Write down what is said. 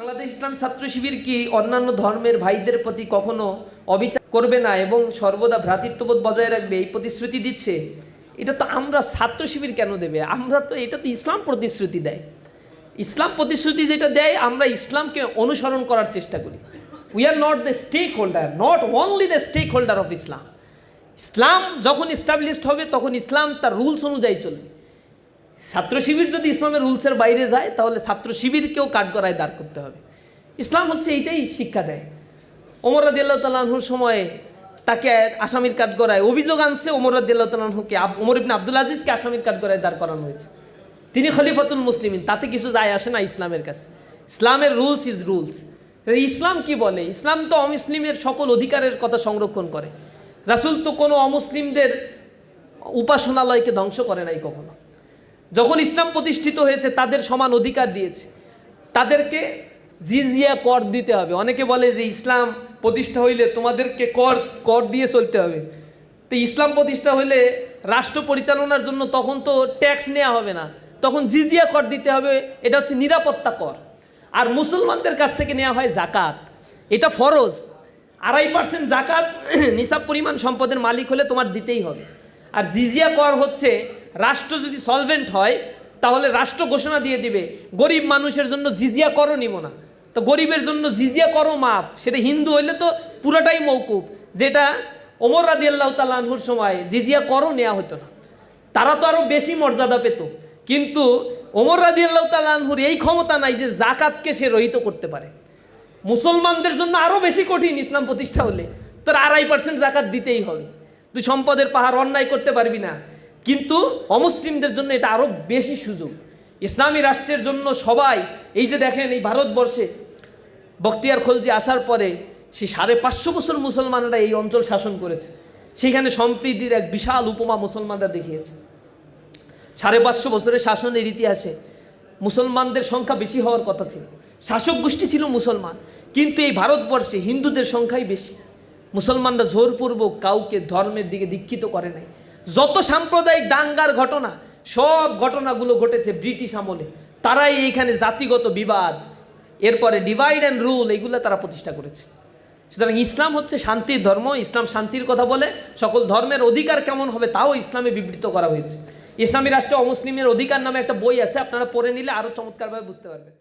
বাংলাদেশ ইসলাম ছাত্র শিবির কি অন্যান্য ধর্মের ভাইদের প্রতি কখনো অবিচার করবে না এবং সর্বদা ভ্রাতৃত্ববোধ বজায় রাখবে, এই প্রতিশ্রুতি দিচ্ছে? এটা তো আমরা ছাত্র শিবির কেন দেবে? আমরা তো, এটা তো ইসলাম প্রতিশ্রুতি দেয়। ইসলাম প্রতিশ্রুতি যেটা দেয়, আমরা ইসলামকে অনুসরণ করার চেষ্টা করি। We are not the stakeholder not only the stakeholder of Islam ইসলাম যখন এস্টাবলিশড হবে, তখন ইসলাম তার রুলস অনুযায়ী চলবে। ছাত্র শিবির যদি ইসলামের রুলসের বাইরে যায়, তাহলে ছাত্র শিবিরকেও কাঠগড়ায় দাঁড় করতে হবে। ইসলাম হচ্ছে এইটাই শিক্ষা দেয়। ওমর রাদিয়াল্লাহু তাআলাহুর সময়ে তাকে আসামির কাঠগড়ায় অভিযোগ আনছে, ওমর রাদিয়াল্লাহু তাআলাহুকে আব- ওমর ইবনে আব্দুল আজিজকে আসামির কাঠগড়ায় দাঁড় করানো হয়েছে। তিনি খলিফাতুল মুসলিমিন, তাতে কিছু যায় আসে না ইসলামের কাছে। ইসলামের রুলস ইজ রুলস। ইসলাম কি বলে? ইসলাম তো অমুসলিমের সকল অধিকারের কথা সংরক্ষণ করে। রাসূল তো কোনো অমুসলিমদের উপাসনালয়কে ধ্বংস করে নাই কখনো। যখন ইসলাম প্রতিষ্ঠিত হয়েছে, তাদের সমান অধিকার দিয়েছে। তাদেরকে জিজিয়া কর দিতে হবে। অনেকে বলে যে, ইসলাম প্রতিষ্ঠা হইলে তোমাদেরকে কর কর দিয়ে চলতে হবে। তো ইসলাম প্রতিষ্ঠা হইলে রাষ্ট্র পরিচালনার জন্য তখন তো ট্যাক্স নেওয়া হবে না। তখন জিজিয়া কর দিতে হবে, এটা হচ্ছে নিরাপত্তা কর। আর মুসলমানদের কাছ থেকে নেওয়া হয় জাকাত। এটা ফরজ। আড়াই পার্সেন্ট জাকাত, নিসাব পরিমাণ সম্পদের মালিক হলে তোমার দিতেই হবে। আর জিজিয়া কর হচ্ছে রাষ্ট্র যদি সলভেন্ট হয়, তাহলে রাষ্ট্র ঘোষণা দিয়ে দিবে, গরিব মানুষের জন্য জিজিয়া করো নিব না। তো গরিবের জন্য জিজিয়া করো মাপ সেটা হিন্দু হইলে তো পুরোটাই মৌকুব যেটা ওমর রাদি আল্লাহ তালাহুর সময় জিজিয়া করো নেওয়া হতো না। তারা তো আরও বেশি মর্যাদা পেত। কিন্তু ওমর রাদি আল্লাহ তালাহুর এই ক্ষমতা নাই যে জাকাতকে সে রহিত করতে পারে। মুসলমানদের জন্য আরও বেশি কঠিন ইসলাম প্রতিষ্ঠা হলে। তোর আড়াই পার্সেন্ট জাকাত দিতেই হবে। তুই সম্পদের পাহাড় অন্যায় করতে পারবি না। কিন্তু অমুসলিমদের জন্য এটা আরও বেশি সুযোগ। ইসলামী রাষ্ট্রের জন্য সবাই, এই যে দেখেন এই ভারতবর্ষে বক্তিয়ার খলজি আসার পরে সে সাড়ে পাঁচশো বছর মুসলমানরা এই অঞ্চল শাসন করেছে। সেখানে সম্প্রীতির এক বিশাল উপমা মুসলমানরা দেখিয়েছে। সাড়ে পাঁচশো বছরের শাসনের ইতিহাসে মুসলমানদের সংখ্যা বেশি হওয়ার কথা ছিল। শাসক গোষ্ঠী ছিল মুসলমান, কিন্তু এই ভারতবর্ষে হিন্দুদের সংখ্যাই বেশি। মুসলমানরা জোরপূর্বক কাউকে ধর্মের দিকে দীক্ষিত করে নাই। যত সাম্প্রদায়িক দাঙ্গার ঘটনা, সব ঘটনাগুলো ঘটেছে ব্রিটিশ আমলে। তারাই এইখানে জাতিগত বিবাদ, এরপরে ডিভাইড অ্যান্ড রুল এগুলো তারা প্রতিষ্ঠা করেছে। সুতরাং ইসলাম হচ্ছে শান্তির ধর্ম, ইসলাম শান্তির কথা বলে, সকল ধর্মের অধিকার কেমন হবে তাও ইসলামে বিবৃত করা হয়েছে। ইসলামী রাষ্ট্রে অমুসলিমের অধিকার নামে একটা বই আছে, আপনারা পড়ে নিলে আরও চমৎকারভাবে বুঝতে পারবেন।